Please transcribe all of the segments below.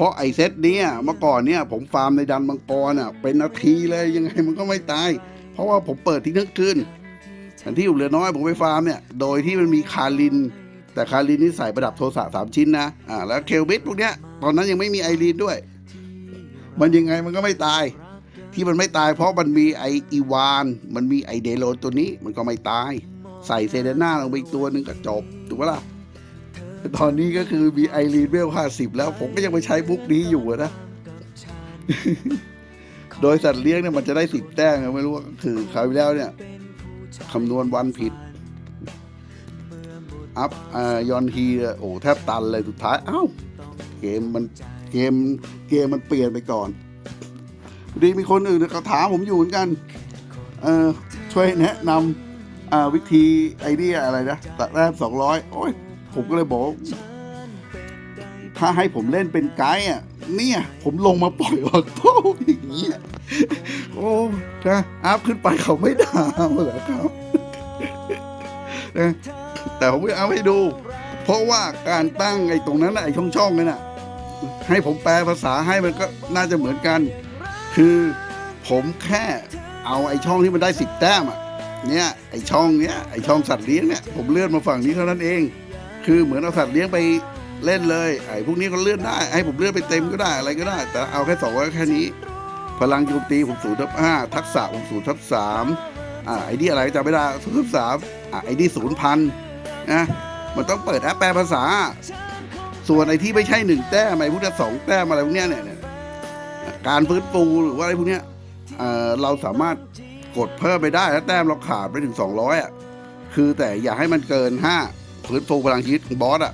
เพราะไอเซตเนี้ยเมื่อก่อนเนี่ยผมฟาร์มในดันมังกรอะเป็นนาทีเลยยังไงมันก็ไม่ตาย เพราะว่าผมเปิดทิ้งทั้งคืนอันที่อยู่เหลือน้อยผมไปฟาร์มเนี่ยโดยที่มันมีคาริน แต่คารินนี่ใส่ประดับโทรศัพท์สามชิ้นนะอ่าแล้วเคลบิสพวกเนี้ยตอนนั้นยังไม่มีไอรีนด้วย มันยังไงมันก็ไม่ตาย ที่มันไม่ตาย เพราะมันมีไออีวาน มันมีไอเดโลนตัวนี้มันก็ไม่ตาย ใส่เซเดน่าลงไปอีกตัวหนึ่งก็จบถูกปะล่ะ ตอนนี้ก็คือมีไอรีนเวลห้าสิบแล้ว ผมก็ยังไปใช้บุ๊กนี้อยู่นะ โดยสัตว์เลี้ยงเนี่ยมันจะได้สิบแต้มไงไม่รู้ว่าคือคราวที่แล้วเนี่ยคำนวณวันผิด อัพอ่ายอนฮีโอ้แทบตันเลยสุดท้าย เอ้า เกมมันเกมเกมมันเปลี่ยนไปก่อน ดีมีคนอื่นเขาถามผมอยู่เหมือนกัน เออช่วยแนะนำวิธีไอเดียอะไรนะตัดแรกสองร้อยโอ้ย ผมก็เลยบอกว่าถ้าให้ผมเล่นเป็นไกด์อะ เนี่ย ผมลงมาปล่อยออโต้อย่างเงี้ยโอ้นะอัพขึ้นไปเขาไม่ด่าเหรอครับนะแต่ผมไม่เอาให้ดู เพราะว่าการตั้งไอ้ตรงนั้นน่ะไอ้ช่องช่องๆนั่นน่ะ ให้ผมแปลภาษาให้มันก็น่าจะเหมือนกัน คือผมแค่เอาไอ้ช่องที่มันได้สิบแต้มอะเนี่ยไอ้ช่องเนี้ยไอ้ช่องสัตว์เลี้ยงเนี่ยผมเลื่อนมาฝั่งนี้เท่านั้นเอง คือเหมือนเอาสัตว์เลี้ยงไปเล่นเลยไอ้พวกนี้ก็เลื่อนได้ให้ผมเลื่อนไปเต็มก็ได้อะไรก็ได้ แต่เอาแค่สองร้อยแค่นี้ พลังโจมตีผมศูนย์ทับห้าทักษะผมศูนย์ทับสามอ่าไอ้นี่อะไรจำไม่ได้ศูนย์ทับสามอ่าไอ้นี่ศูนย์พันนะมันต้องเปิดแอปแปลภาษา ส่วนไอ้ที่ไม่ใช่หนึ่งแต้มไอ้พวกนี้สองแต้มอะไรพวกเนี้ยเนี่ยการฟื้นฟูหรือว่าอะไรพวกเนี้ยเอ่อเราสามารถกดเพิ่มไปได้ถ้าแต้มเราขาดไปถึง200อะคือแต่อย่าให้มันเกิน5 ฟื้นฟูพลังชีวิตของบอสอะ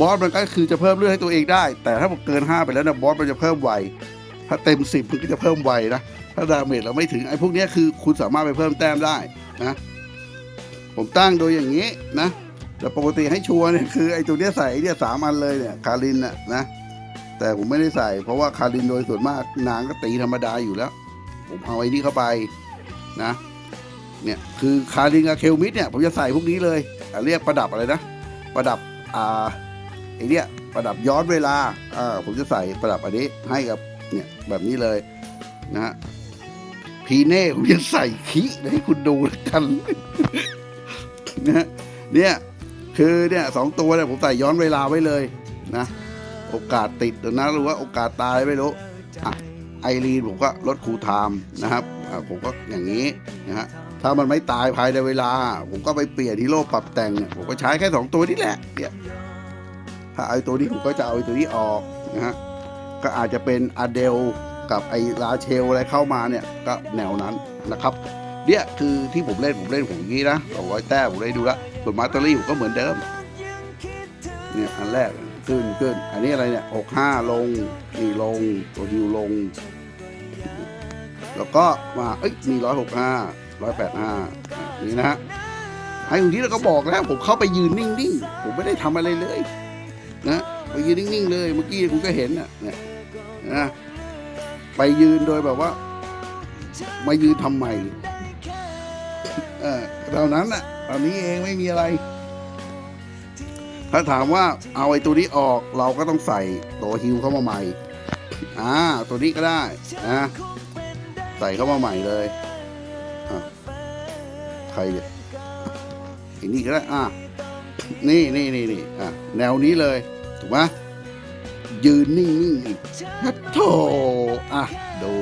บอสมันก็คือจะเพิ่มเลือดให้ตัวเองได้ แต่ถ้ามันเกิน 5 ไปแล้วนะบอสมันจะเพิ่มไวถ้าเต็ม 10มันก็จะเพิ่มไวนะถ้าดาเมจเราไม่ถึงไอ้พวกนี้คือคุณสามารถไปเพิ่มแต้มได้นะผมตั้งโดยอย่างนี้นะแต่ปกติให้ชัวร์เนี่ยคือไอ้ตัวเนี้ยใส่ไอเนี่ยสามอันเลยเนี่ยคารินน่ะนะแต่ผมไม่ได้ใส่ เพราะว่าคารินโดยส่วนมากนางก็ตีธรรมดาอยู่แล้ว ผมเอาไอ้นี่เข้าไปนะเนี่ยคือคารินกับเคลมิดเนี่ยผมจะใส่พวกนี้เลยอ่เรียกประดับอะไรนะ ประดับอ่าไอเนี่ยประดับย้อนเวลาอ่าผมจะใส่ประดับอันนี้ให้กับเนี่ยแบบนี้เลยนะฮะพีเน่ผมจะใส่ขี้ให้คุณดูแล้วกันนะฮะเนี่ยคือเนี่ยสองตัวเนี่ยผมใส่ย้อนเวลาไว้เลยนะ โอกาสติดนะหรือว่าโอกาสตายไม่รู้อะไอรีนผมก็ลดคูไทม์นะครับผมก็อย่างนี้นะฮะ ถ้ามันไม่ตายภายในเวลา ผมก็ไปเปลี่ยนฮีโร่ปรับแต่งเนี่ยผมก็ใช้แค่สองตัวนี้แหละเนี่ยถ้าไอตัวนี้ผมก็จะเอาไอตัวนี้ออกนะฮะก็อาจจะเป็นอเดลกับไอลาเชลอะไรเข้ามาเนี่ยก็แนวนั้นนะครับเนี่ยคือที่ผมเล่นผมเล่นผมอย่างนี้นะสองร้อยแต้มผมได้ดูล้วส่วนมาสเตอรี่ผมก็เหมือนเดิมเนี่ยอันแรกขึ้นขึ้น อันนี้อะไรเนี่ยหกห้าลงนี่ลงตัวดิวลง แล้วก็มาเอ้ยมีร้อยหกห้า ร้อยแปดห้านี่นะฮะไอ้ตรงที่เราก็บอกแล้ว ผมเข้าไปยืนนิ่งๆ ผมไม่ได้ทำอะไรเลย นะไปยืนนิ่งๆ เลย เมื่อกี้คุณก็เห็นน่ะเนี่ยนะไปยืนโดยแบบว่า มายืนทำไมเออเท่านั้นน่ะตอนนี้เองไม่มีอะไร ถ้าถามว่าเอาไอ้ตัวนี้ออกเราก็ต้องใส่ตัวฮิวเข้ามาใหม่อ่าตัวนี้ก็ได้นะใส่เข้ามาใหม่เลย รเนี่ยไอ้นี่ก็ได้อะนี่นี่นี่นี่อะแนวนี้เลยถูกไหมยืนนิ่งๆอีกฮัทโถอะดู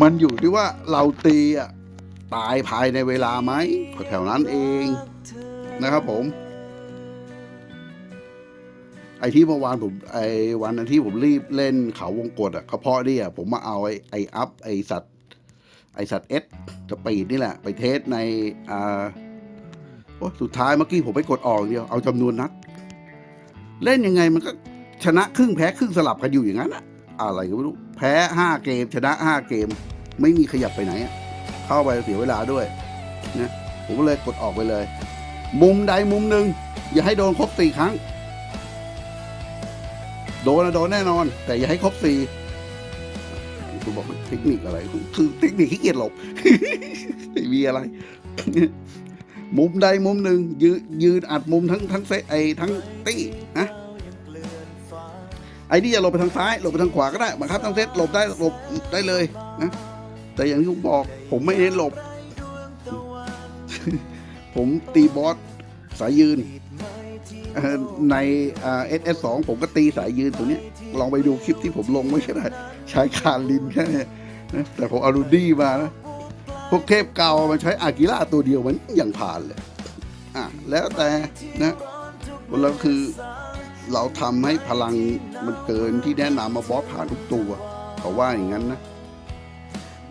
มันอยู่ที่ว่าเราตีอะตายภายในเวลาไหมแถวนั้นเองนะครับผม ที่เมื่อวานผมไอ้วันนั้นที่ผมรีบเล่นเขาวงกฏอะก็เพราะนี่ยผมมาเอาไอ้ไอ้อัพไอ้สัตว์ไอ้สัตว์เอสสปีดนี่แหละ ไปเทสในอ่าโอ้สุดท้ายเมื่อกี้ผมไปกดออกเดียวเอาจำนวนนัด เล่นยังไงมันก็ชนะครึ่งแพ้ครึ่งสลับกันอยู่อย่างนั้นอะอะไรก็ไม่รู้ แพ้ห้าเกม ชนะห้าเกม ไม่มีขยับไปไหนอะเข้าไปเสียเวลาด้วยนะผมก็เลยกดออกไปเลย มุมใดมุมหนึ่งอย่าให้โดนครบสี่ครั้ง โดนนะโดนแน่นอน แต่อย่าให้ครบสี่คุณบอกมันเทคนิคอะไร คือเทคนิคขี้เกียจหลบไม่มีอะไร มุมใดมุมหนึ่งยืนยืนอัดมุมทั้งทั้งเซไอทั้งตี้นะไอ้นี่จะหลบไปทางซ้ายหลบไปทางขวาก็ได้บังคับทั้งเซตหลบได้หลบได้เลยนะแต่อย่างที่ผมบอก ผมไม่เน้นหลบ ผมตีบอสสายยืน ในเอสเอสสองผมก็ตีสายยืนตรงนี้ลองไปดูคลิปที่ผมลงไม่ใช่ได้ใช้คานลินแค่นี้ยนะแต่ผมเอารูดี้มานะพวกเทพเก่ามันใช้อากิระตัวเดียวมันยังผ่านเลยอะแล้วแต่นะเราคือเราทำให้พลังมันเกินที่แนะนำมาบอสผ่านทุกตัวเขาว่าอย่างนั้นนะ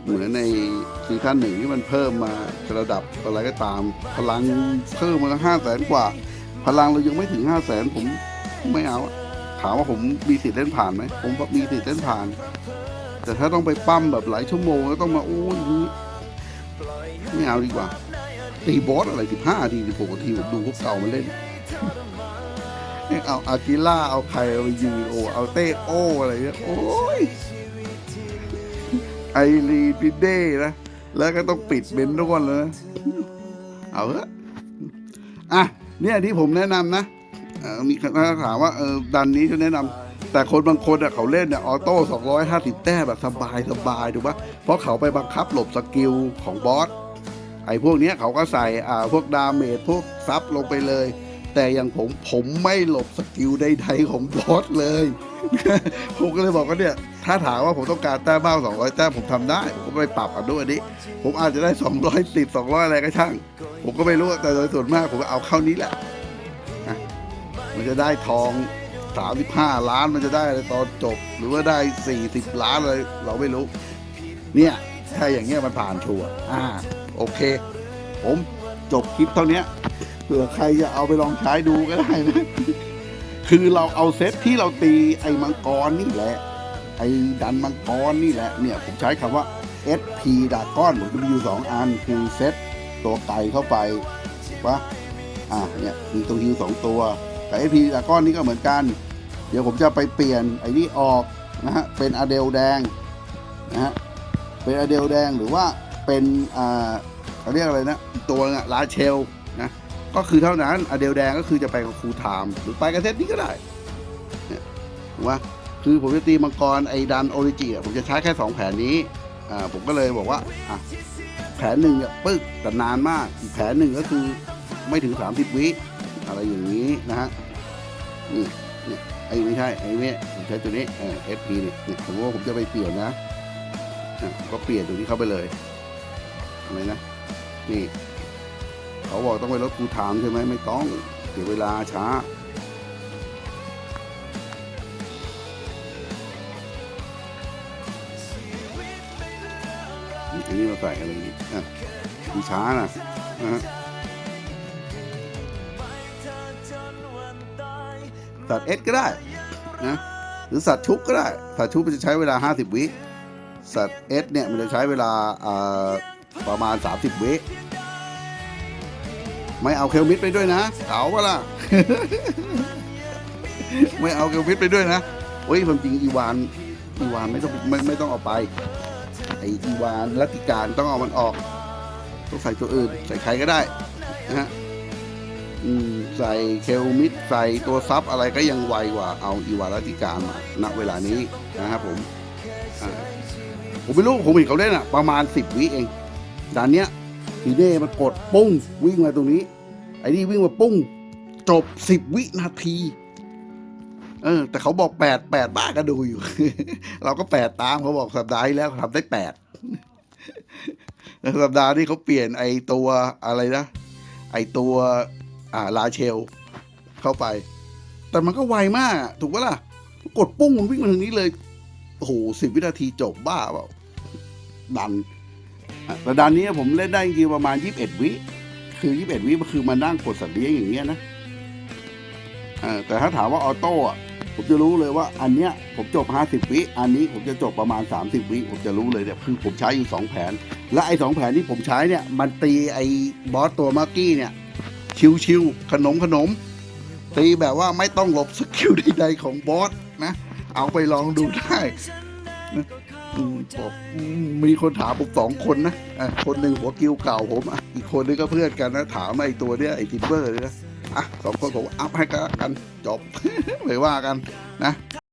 เหมือนในซีซั่นหนึ่งที่มันเพิ่มมาระดับอะไรก็ตาม พลังเพิ่มมาห้าแสนกว่า พลังเรายังไม่ถึงห้าแสนผมไม่เอา ถามว่าผมมีสิทธิ์เล่นผ่านไหมผมมีสิทธิ์เล่นผ่าน แต่ถ้าต้องไปปั้มแบบหลายชั่วโมงแล้วต้องมาโอ้ยไม่เอาดีกว่าตีบอสอะไรสิบห้าทีสิบหกทีผมดูพวกเก่ามาเล่นเอาอากิล่าเอาใครเอายูโอเอาเต้โออะไรเงี้ยโอ้ยไอรีปิเด้นะแล้วก็ต้องปิดเบนทุกคนเลยนะเอาเถอะอะ เนี่ยที่ผมแนะนำนะเอ่อมีคำถามว่าเออดันนี้จะแนะนำแต่คนบางคนอะเขาเล่นเนี่ยออโต้250 แต้มแบบสบายสบายถูกปะเพราะเขาไปบังคับหลบสกิลของบอสไอ้พวกเนี้ยเขาก็ใส่อ่าพวกดาเมจพวกซับลงไปเลย แต่อย่างผมผมไม่หลบสกิลใดๆของบอสเลย ผมก็เลยบอกว่าเนี่ย ถ้าถามว่าผมต้องการแต้มบ้าง200 แต้มผมทำได้ ผมก็ไปปรับอันด้วยอันนี้ ผมอาจจะได้ 210 200 อะไรก็ช่าง ผมก็ไม่รู้แต่โดยส่วนมากผมก็เอาเข้านี้แหละนะมันจะได้ทอง 35 ล้านมันจะได้อะไรตอนจบ หรือว่าได้ 40 ล้านอะไรเราไม่รู้ เนี่ยถ้าอย่างเงี้ยมันผ่านชัวร์อ่า โอเค ผมจบคลิปเท่านี้ เผื่อใครจะเอาไปลองใช้ดูก็ได้นะ คือเราเอาเซตที่เราตีไอ้มังกรนี่แหละ ไอ้ดันมังกรนี่แหละ เนี่ยผมใช้คำว่า SP ดากอนผมจะมีอยู่สองอันคือเซตตัวไก่เข้าไปถูกปะอะเนี่ยมีตัวฮิวสองตัวกับ SP ดากอนนี่ก็เหมือนกัน เดี๋ยวผมจะไปเปลี่ยนไอ้นี่ออกนะฮะเป็นอเดลแดงนะฮะเป็นอเดลแดงหรือว่าเป็นอ่าเขาเรียกอะไรนะ ตัวนึงอะลาเชลนะ ก็คือเท่านั้นอเดลแดงก็คือจะไปกับครูไทม์หรือไปกับเซตนี้ก็ได้เนี่ยถูกไหมคือผมจะตีมังกรไอ้ดันโอริจิผมจะใช้แค่ 2 แผนนี้อ่าผมก็เลยบอกว่าอะแผนหนึ่งเนี่ยปึ๊กแต่นานมากอีกแผนหนึ่งก็คือไม่ถึง 30 วิอะไรอย่างนี้นะฮะนี่นี่ไอ้ไม่ใช่ไอ้เนี่ยผมใช้ตัวนี้เออ SP นี่นี่ผมว่าผมจะไปเปลี่ยนนะก็เปลี่ยนตรงนี้เข้าไปเลยอะไรนะนี่ เขาบอกต้องไปลดคูลไทม์ใช่ไหมไม่ต้องเสียเวลาช้า อันนี้เราใส่อะไรอย่างงี้อะคูช้านะนะฮะสัตว์เอสก็ได้นะหรือสัตว์ชุบก็ได้ สัตว์ชุบมันจะใช้เวลา 50 วิสัตว์เอสเนี่ยมันจะใช้เวลาอ่าประมาณ 30 วิ ไม่เอาเคลมิดไปด้วยนะเอาปะล่ะไม่เอาเคลมิดไปด้วยนะโอ้ยความจริงอีวานอีวานไม่ต้องไม่ไม่ต้องเอาไปไออีวานรัตติการต้องเอามันออกต้องใส่ตัวอื่นใส่ใครก็ได้นะฮะอืมใส่เคลมิดใส่ตัวซับอะไรก็ยังไวกว่าเอาอีวานรัตติการมาณเวลานี้นะครับผมอ่าผมไม่รู้ผมเห็นเขาเล่นอะประมาณสิบวิเองด่านเนี้ยทีเน่มันกดปุ้งวิ่งมาตรงนี้ไอ้นี่วิ่งมาปุ้ง จบสิบวินาที เออ แต่เขาบอกแปดแปดบ้าก็ดูอยู่ เราก็แปดตามเขาบอกสัปดาห์ที่แล้วเขาทำได้แปดสัปดาห์นี้เขาเปลี่ยนไอตัวอะไรนะ ไอตัว อ่าลาเชล เข้าไป แต่มันก็ไวมาก ถูกปะล่ะ กดปุ้งมันวิ่งมาทางนี้เลย โอ้โหสิบวินาทีจบบ้าเปล่าดันแต่ดันนี้ผมเล่นได้จริงประมาณยี่สิบเอ็ดวิ คือยี่สิบเอ็ดวิมันคือมานั่งกดสัตว์เลี้ยงอย่างเงี้ยนะอ่าแต่ถ้าถามว่าออโต้ผมจะรู้เลยว่าอันเนี้ยผมจบห้าสิบวิอันนี้ผมจะจบประมาณสามสิบวิผมจะรู้เลยเนี่ยคือผมใช้อยู่สองแผน และไอ้สองแผนที่ผมใช้เนี่ย มันตีไอ้บอสตัวมื่อกี้เนี่ย ชิวๆขนมขนม ตีแบบว่าไม่ต้องหลบสกิลใดๆของบอสนะ เอาไปลองดูได้ บอกมีคนถามผมสองคนนะอะคนหนึ่งหัวกิ้วเก่าผมอะอีกคนนึงก็เพื่อนกันนะถามไอ้ตัวเนี้ยไอ้ทิปเปอร์เลยนะอะสองคนผมอัพให้กันจบ ไม่ว่ากันนะ